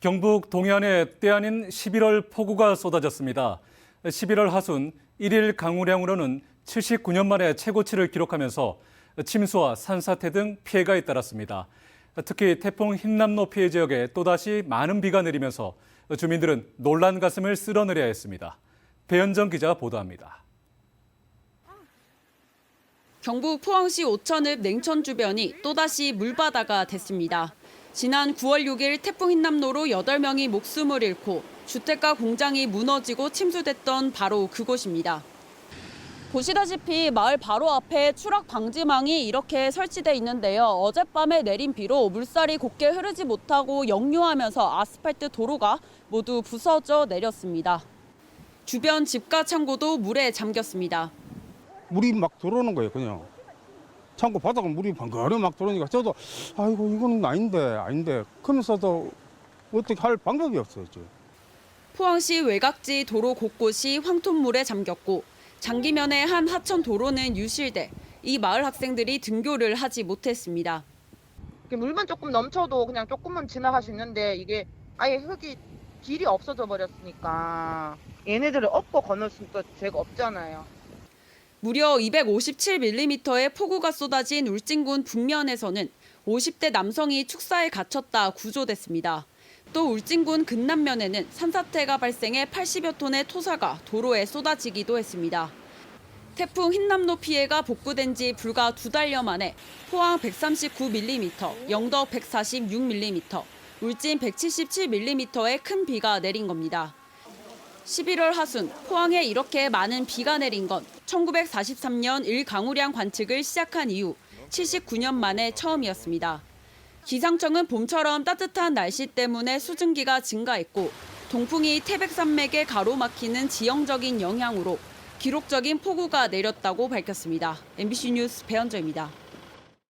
경북 동해안에 때 아닌 11월 폭우가 쏟아졌습니다. 11월 하순 1일 강우량으로는 79년 만에 최고치를 기록하면서 침수와 산사태 등 피해가 잇따랐습니다. 특히 태풍 흰남노 피해 지역에 또다시 많은 비가 내리면서 주민들은 놀란 가슴을 쓸어내려야 했습니다. 배현정 기자가 보도합니다. 경북 포항시 오천읍 냉천 주변이 또다시 물바다가 됐습니다. 지난 9월 6일 태풍 흰남노로 8명이 목숨을 잃고 주택가 공장이 무너지고 침수됐던 바로 그곳입니다. 보시다시피 마을 바로 앞에 추락 방지망이 이렇게 설치돼 있는데요. 어젯밤에 내린 비로 물살이 곱게 흐르지 못하고 역류하면서 아스팔트 도로가 모두 부서져 내렸습니다. 주변 집과 창고도 물에 잠겼습니다. 물이 막 들어오는 거예요, 그냥. 창고 바닥은 물이 방거리 막 들어오니까 저도 아이고 이거는 아닌데 아닌데 그러면서도 어떻게 할 방법이 없어요, 지금. 포항시 외곽지 도로 곳곳이 황토물에 잠겼고 장기면의 한 하천 도로는 유실돼 이 마을 학생들이 등교를 하지 못했습니다. 물만 조금 넘쳐도 그냥 조금만 지나갈 수 있는데 이게 아예 흙이 길이 없어져 버렸으니까 얘네들을 업고 건널 수도 죄가 없잖아요. 무려 257mm의 폭우가 쏟아진 울진군 북면에서는 50대 남성이 축사에 갇혔다 구조됐습니다. 또 울진군 근남면에는 산사태가 발생해 80여 톤의 토사가 도로에 쏟아지기도 했습니다. 태풍 흰남노 피해가 복구된 지 불과 두 달여 만에 포항 139mm, 영덕 146mm, 울진 177mm의 큰 비가 내린 겁니다. 11월 하순 포항에 이렇게 많은 비가 내린 건 1943년 일강우량 관측을 시작한 이후 79년 만에 처음이었습니다. 기상청은 봄처럼 따뜻한 날씨 때문에 수증기가 증가했고 동풍이 태백산맥에 가로막히는 지형적인 영향으로 기록적인 폭우가 내렸다고 밝혔습니다. MBC 뉴스 배현정입니다.